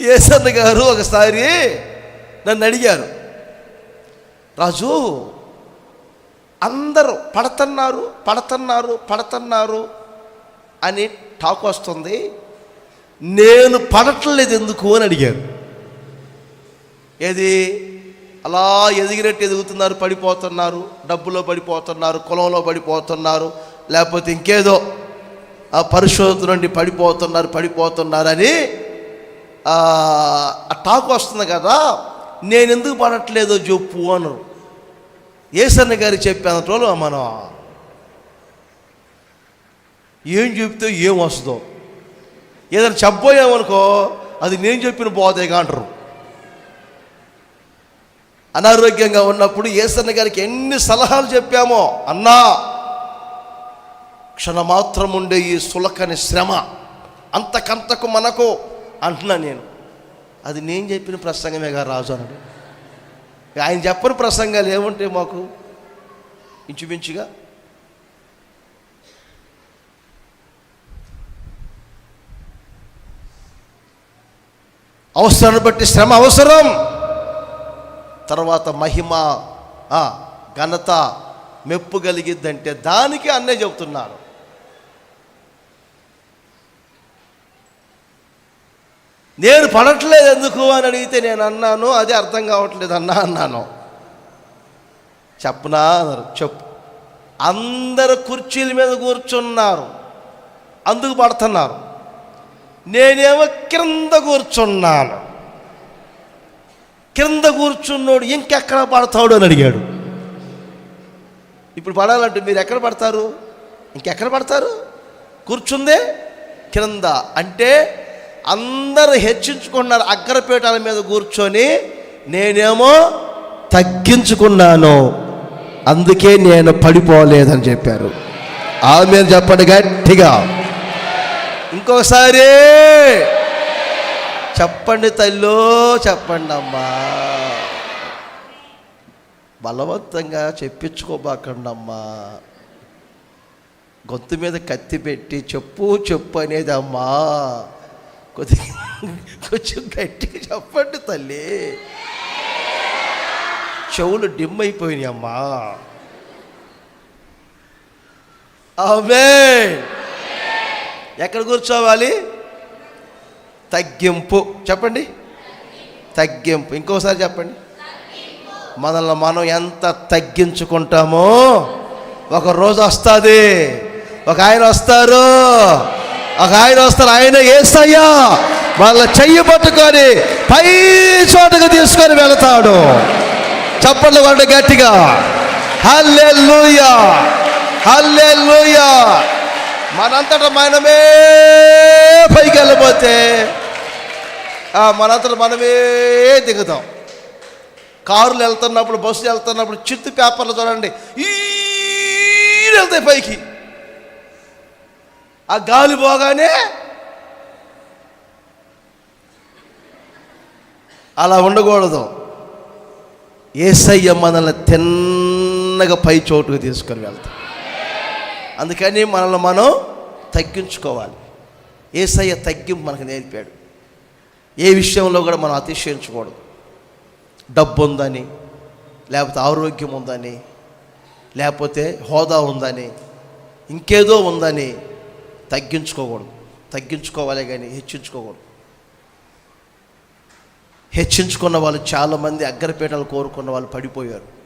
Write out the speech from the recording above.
ఏసన్న గారు ఒకసారి నన్ను అడిగారు రాజు అందరూ పడుతున్నారు పడుతున్నారు పడుతున్నారు అని టాక్ వస్తుంది. నేను పడట్లేదు ఎందుకు? అని అడిగారు. ఏది? అలా ఎదిగినట్టు ఎదుగుతున్నారు పడిపోతున్నారు డబ్బులో పడిపోతున్నారు కులంలో పడిపోతున్నారు లేకపోతే ఇంకేదో ఆ పరిశోధన నుండి పడిపోతున్నారు పడిపోతున్నారని టాక్ వస్తుంది కదా నేను ఎందుకు పడట్లేదో చెప్పు అన్నారు. ఏసన్న గారికి చెప్పాను రోజు మనం ఏం చెప్తే ఏం వస్తుందో? ఏదైనా చెప్పబోయామనుకో అది నేను చెప్పిన బోధేగా అంటారు. అనారోగ్యంగా ఉన్నప్పుడు ఏసన్న గారికి ఎన్ని సలహాలు చెప్పామో అన్నా క్షణమాత్రం ఉండే ఈ సులకని శ్రమ అంతకంతకు మనకు అంటున్నాను నేను. అది నేను చెప్పిన ప్రసంగమే గా రాజు అన్నాడు. ఆయన చెప్పని ప్రసంగాలు ఏముంటాయి మాకు? ఇంచుమించుగా అవసరాన్ని బట్టి శ్రమ అవసరం. తర్వాత మహిమ ఘనత మెప్పు కలిగిద్దంటే దానికి అన్నే చెబుతున్నారు నేను పడట్లేదు ఎందుకు అని అడిగితే నేను అన్నాను అది అర్థం కావట్లేదు అన్నా అన్నాను. చెప్పనా అన్నారు. చెప్పు. అందరు కుర్చీల మీద కూర్చున్నారు. అందుకు పడుతున్నారు. నేనేమో క్రింద కూర్చున్నాను. క్రింద కూర్చున్నోడు ఇంకెక్కడ పడతాడు అని అడిగాడు. ఇప్పుడు పడాలంటే మీరు ఎక్కడ పడతారు? ఇంకెక్కడ పడతారు? కూర్చుందే క్రింద. అంటే అందరు హెచ్చించుకున్నారు అగ్రపీఠాల మీద కూర్చొని నేనేమో తగ్గించుకున్నాను అందుకే నేను పడిపోలేదని చెప్పారు. ఆ చెప్పండి గట్టిగా. ఇంకోసారి చెప్పండి తల్లో చెప్పండి అమ్మా. బలవంతంగా చెప్పించుకోబాకండమ్మా గొంతు మీద కత్తి పెట్టి చెప్పు చెప్పు అనేది అమ్మా కొద్దిగా కొంచెం గట్టిగా చెప్పండి తల్లి. చెవులు డిమ్ అయిపోయినాయి అమ్మా. ఆమె ఎక్కడ కూర్చోవాలి? తగ్గింపు. చెప్పండి. తగ్గింపు. ఇంకోసారి చెప్పండి. మనల్ని మనం ఎంత తగ్గించుకుంటామో ఒక రోజు వస్తుంది. ఒక ఆయన వస్తారు. ఒక ఆయన వస్తారు ఆయన ఏసయ్యా. వాళ్ళ చెయ్యి పట్టుకొని పై చోటకు తీసుకొని వెళతాడు. చప్పట్లు కొట్టు గట్టిగా. హల్లే లూయా హల్లే లూయా మనంతటా మనమే పైకి వెళ్ళిపోతే మనంతటా మనమే దిగుతాం. కారులు వెళ్తున్నప్పుడు బస్సులు వెళ్తున్నప్పుడు చిత్తు పేపర్లు చూడండి. ఈ వెళ్తాయి పైకి. ఆ గాలి పోగానే అలా ఉండకూడదు. ఏసయ్య మనల్ని తిన్నగా పై చోటుకు తీసుకొని వెళ్తాం అందుకని మనల్ని మనం తగ్గించుకోవాలి. ఏసయ్య తగ్గింపు మనకు నేర్పాడు. ఏ విషయంలో కూడా మనం అతిశయించకూడదు. డబ్బు ఉందని లేకపోతే ఆరోగ్యం ఉందని లేకపోతే హోదా ఉందని ఇంకేదో ఉందని తగ్గించుకోకూడదు. తగ్గించుకోవాలి కానీ హెచ్చించుకోకూడదు. హెచ్చించుకున్న వాళ్ళు చాలామంది అగ్రపీఠలు కోరుకున్న వాళ్ళు పడిపోయారు.